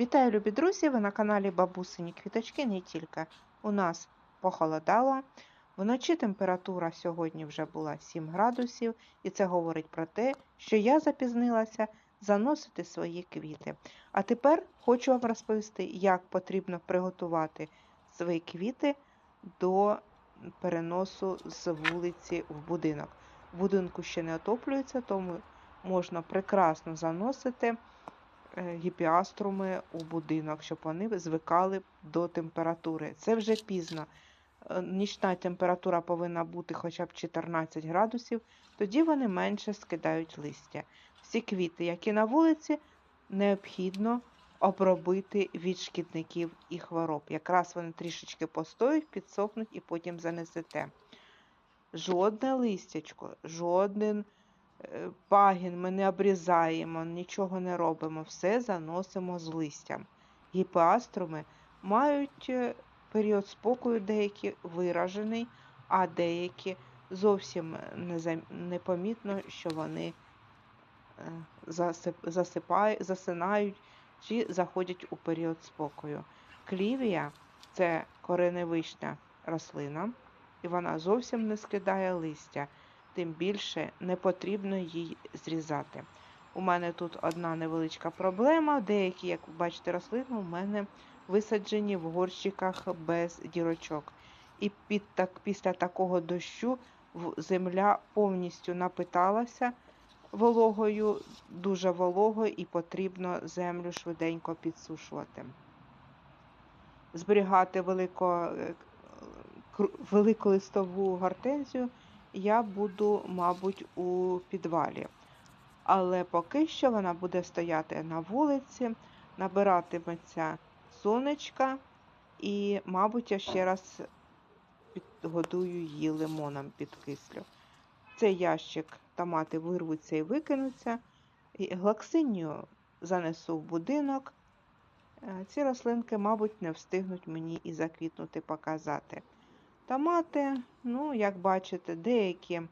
Вітаю, любі друзі! Ви на каналі Бабусині Квіточки не тільки. У нас похолодало. Вночі температура сьогодні вже була 7 градусів, і це говорить про те, що я запізнилася заносити свої квіти. А тепер хочу вам розповісти, як потрібно приготувати свої квіти до переносу з вулиці в будинок. В будинку ще не отоплюється, тому можна прекрасно заносити гіпіаструми у будинок, щоб вони звикали до температури. Це вже пізно. Е, Нічна температура повинна бути хоча б 14 градусів, тоді вони менше скидають листя. Всі квіти, які на вулиці, необхідно обробити від шкідників і хвороб. Якраз вони трішечки постоють, підсохнуть і потім занесете. Жодне листячко, жоден е, пагін ми не обрізаємо, нічого не робимо, все заносимо з листям. Гіпеаструми мають е, період спокою деякі виражений, а деякі зовсім непомітно, що вони е, засипають, засинають чи заходять у період спокою. Клівія це кореневична рослина, і вона зовсім не скидає листя, тим більше не потрібно їй зрізати. У мене тут одна невеличка проблема. Деякі, як ви бачите, рослини у мене висаджені в горщиках без дірочок. І під так, після такого дощу земля повністю напиталася вологою, дуже вологою, і потрібно землю швиденько підсушувати. Зберігати велико, е, великолистову гортензію я буду, мабуть, у підвалі. Але поки що вона буде стояти на вулиці, набиратиметься сонечка, і, мабуть, я ще раз підгодую її лимоном підкислю. Цей ящик томати вирвуться і викинуться. І глаксинію занесу в будинок. Е, Ці рослинки, мабуть, не встигнуть мені і заквітнути показати. Томати, ну, як бачите, деякі е,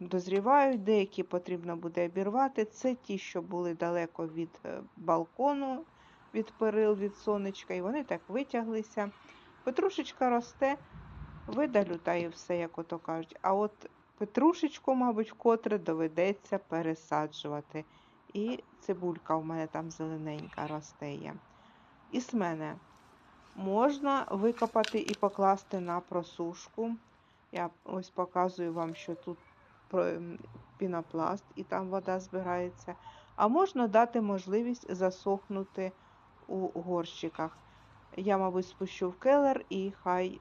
дозрівають, деякі потрібно буде обірвати. Це ті, що були далеко від е, балкону, від перил, від сонечка, і вони так витяглися. Петрушечка росте, видалю та і все, як ото кажуть. А от петрушечку, мабуть, вкотре доведеться пересаджувати. І цибулька у мене там зелененька росте є. І з мене можна викопати і покласти на просушку. Я ось показую вам, що тут пінопласт і там вода збирається. А можна дати можливість засохнути у горщиках. Я, мабуть, спущу в келер і хай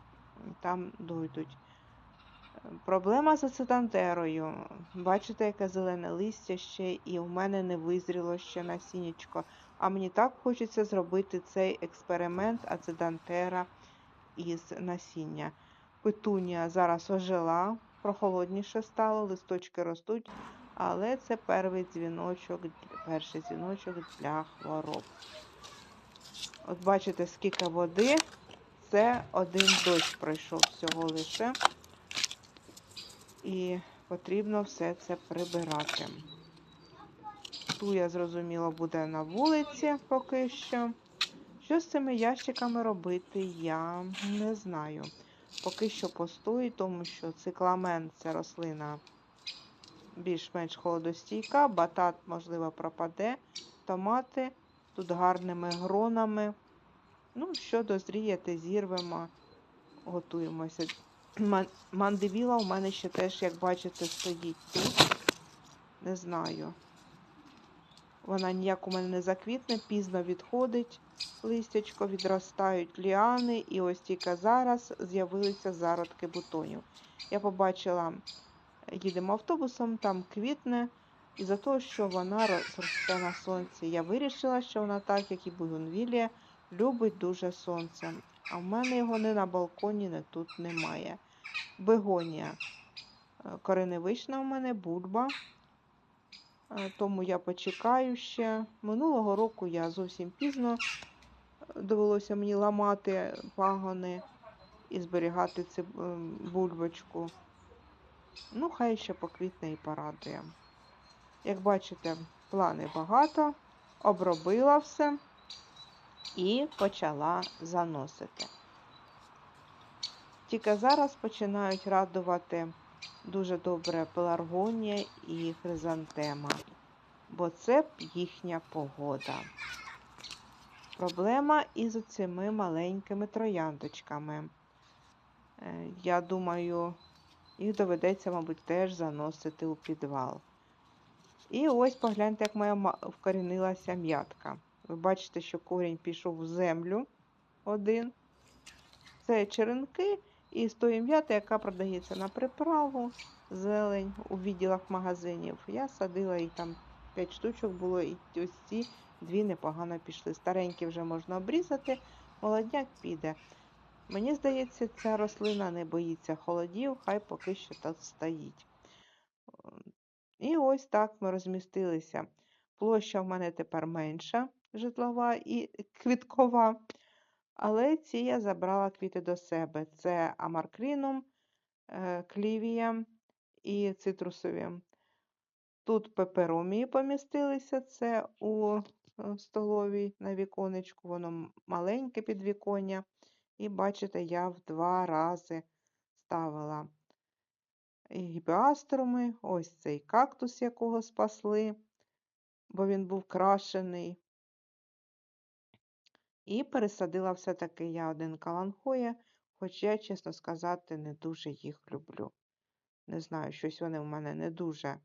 там дойдуть. Проблема з ацетантерою. Бачите, яке зелене листя ще, і у мене не визріло ще насіннячко. А мені так хочеться зробити цей експеримент ацетантера із насіння. Петунія зараз ожила, прохолодніше стало, листочки ростуть, але це перший дзвіночок, перший дзвіночок для хвороб. От бачите, скільки води. Це один дощ пройшов всього лише. І потрібно все це прибирати. Туя, зрозуміло, буде на вулиці поки що. Що з цими ящиками робити, я не знаю. Поки що постоїть, тому що цикламен це рослина більш-менш холодостійка, батат, можливо, пропаде, томати тут гарними гронами. Ну, що дозріяти, зірвемо, готуємося. Ман- Мандивіла у мене ще теж, як бачите, стоїть тут. Не знаю. Вона ніяк у мене не заквітне, пізно відходить листячко, відростають ліани, і ось тільки зараз з'явилися зародки бутонів. Я побачила, їдемо автобусом, там квітне, і за того, що вона рос- росте на сонці. Я вирішила, що вона так, як і бугенвілія, любить дуже сонце. А в мене його не на балконі, не тут немає. Бегонія. Е, Кореневична у мене бульба. Е, Тому я почекаю ще. Минулого року я зовсім пізно е, довелося мені ламати пагони і зберігати цю бульбочку. Ну, хай ще поквітне і порадує. Як бачите, плани багато, обробила все. і почала заносити. Тільки зараз починають радувати дуже добре пеларгонія і хризантема, бо це їхня погода. Проблема із цими маленькими трояндочками. Е, Я думаю, їх доведеться, мабуть, теж заносити у підвал. І ось погляньте, як моя вкорінилася м'ятка. Ви бачите, що корінь пішов в землю один. Це черенки і з тої м'яти, яка продається на приправу, зелень у відділах магазинів. Я садила їх там 5 штучок було, і ось ці дві непогано пішли. Старенькі вже можна обрізати, молодняк піде. Мені здається, ця рослина не боїться холодів, хай поки що так стоїть. І ось так ми розмістилися. Площа в мене тепер менша, житлова і квіткова. Але ці я забрала квіти до себе. Це амаркрінум, е, клівія і цитрусові. Тут пеперомії помістилися, це у е, столовій на віконечку, воно маленьке підвіконня. І бачите, я в два рази ставила гіпіаструми, ось цей кактус, якого спасли, бо він був крашений. І пересадила все-таки я один каланхоя, хоч я, чесно сказати, не дуже їх люблю. Не знаю, щось вони в мене не дуже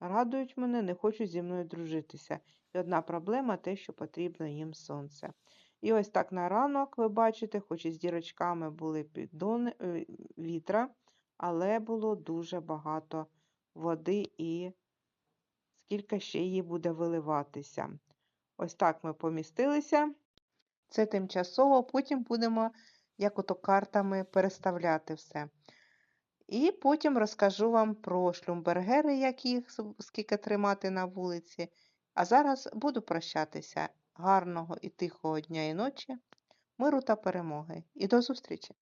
радують мене, не хочуть зі мною дружитися. І одна проблема те, що потрібно їм сонце. І ось так на ранок, ви бачите, хоч і з дірочками були піддони, е, вітра, але було дуже багато води і скільки ще її буде виливатися. Ось так ми помістилися. Це тимчасово, потім будемо, як ото картами, переставляти все. І потім розкажу вам про шлюмбергери, як їх скільки тримати на вулиці. А зараз буду прощатися. Гарного і тихого дня і ночі, миру та перемоги. І до зустрічі!